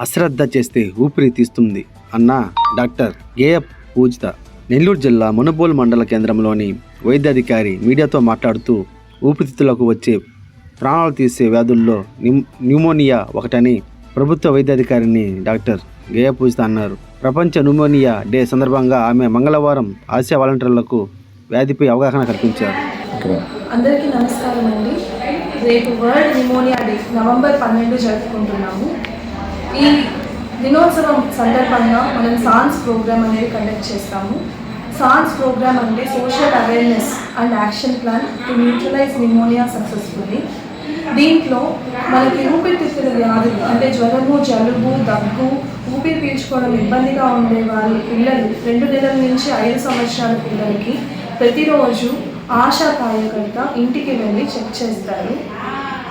అశ్రద్ధ చేస్తే ఊపిరి తీస్తుంది అన్న డాక్టర్ గేయ పూజిత. నెల్లూరు జిల్లా మునుబోలు మండల కేంద్రంలోని వైద్యాధికారి మీడియాతో మాట్లాడుతూ ఊపిరితిత్తులకు వచ్చే ప్రాణాలు తీసే వ్యాధుల్లో న్యూ- న్యూమోనియా ఒకటని ప్రభుత్వ వైద్యాధికారిని డాక్టర్ గేయ పూజిత అన్నారు. ప్రపంచ న్యూమోనియా డే సందర్భంగా ఆమె మంగళవారం ఆసియా వాలంటీర్లకు వ్యాధిపై అవగాహన కల్పించారు. అందరికీ నమస్కారం అండి రేపు వరల్డ్ నిమోనియా డే నవంబర్ పన్నెండు జరుపుకుంటున్నాము. ఈ దినోత్సవం సందర్భంగా మనం సాన్స్ ప్రోగ్రామ్ అనేది కండక్ట్ చేస్తాము. సాన్స్ ప్రోగ్రామ్ అంటే social awareness and action plan to neutralize pneumonia successfully. దీంట్లో మనకి ఊపిరితిత్తుల వ్యాధులు అంటే జ్వరము జలుబు దగ్గు ఊపిరి పీల్చుకోవడం ఇబ్బందిగా ఉండే వాళ్ళ పిల్లలు రెండు నెలల నుంచి ఐదు సంవత్సరాల పిల్లలకి ప్రతిరోజు ఆశా కార్యకర్త ఇంటికి వెళ్ళి చెక్ చేస్తారు.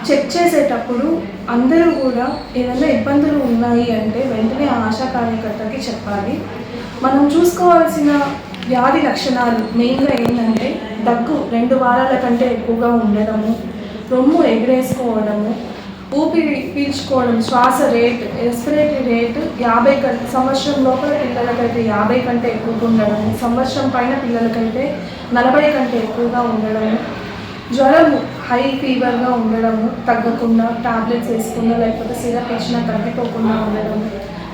చెక్ చేసేటప్పుడు అందరూ కూడా ఏదైనా ఇబ్బందులు ఉన్నాయి అంటే వెంటనే ఆశా కార్యకర్తకి చెప్పాలి. మనం చూసుకోవాల్సిన వ్యాధి లక్షణాలు మెయిన్గా ఏంటంటే దగ్గు రెండు వారాల కంటే ఎక్కువగా ఉండడము రొమ్ము ఎగరేసుకోవడము ఊపిరి పీల్చుకోవడం శ్వాస రేట్ రెస్పిరేటరీ రేటు యాభై కంటే సంవత్సరం లోపల పిల్లలకైతే యాభై కంటే ఎక్కువగా ఉండడము సంవత్సరం పైన పిల్లలకైతే నలభై కంటే ఎక్కువగా ఉండడము. జ్వరము హై ఫీవర్గా ఉండడము తగ్గకుండా టాబ్లెట్స్ వేసుకున్నా లేకపోతే సిరప్ ఇచ్చినా తగ్గిపోకుండా ఉండడం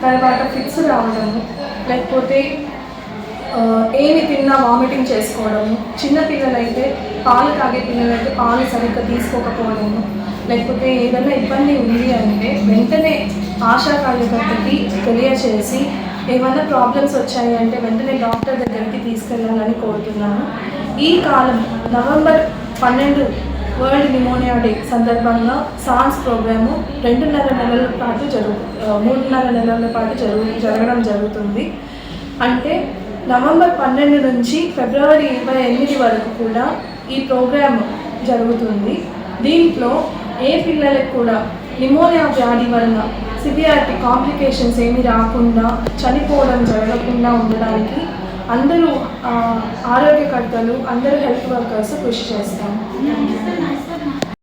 తర్వాత ఫిక్స్ రావడము లేకపోతే ఏమి తిన్నా వామిటింగ్ చేసుకోవడము చిన్న పిల్లలైతే పాలు తాగే పిల్లలైతే పాలు సరిగ్గా తీసుకోకపోవడము లేకపోతే ఏదైనా ఇబ్బంది ఉంది అంటే వెంటనే ఆశా కార్యకర్తకి తెలియచేసి ఏమైనా ప్రాబ్లమ్స్ వచ్చాయి అంటే వెంటనే డాక్టర్ దగ్గరికి తీసుకెళ్ళాలని కోరుతున్నాను. ఈ కాలం నవంబర్ పన్నెండు వరల్డ్ నిమోనియా డే సందర్భంగా సాన్స్ ప్రోగ్రాము రెండున్నర నెలల పాటు జరుగు మూడున్నర నెలల పాటు జరుగు జరగడం జరుగుతుంది. అంటే నవంబర్ పన్నెండు నుంచి ఫిబ్రవరి ఇరవై ఎనిమిది వరకు కూడా ఈ ప్రోగ్రామ్ జరుగుతుంది. దీంట్లో ఏ పిల్లలకు కూడా నిమోనియా వ్యాధి వలన సివియారిటీ కాంప్లికేషన్స్ ఏమి రాకుండా చనిపోవడం జరగకుండా ఉండడానికి అందరూ ఆరోగ్యకర్తలు అందరూ హెల్త్ వర్కర్స్ కృషి చేస్తాం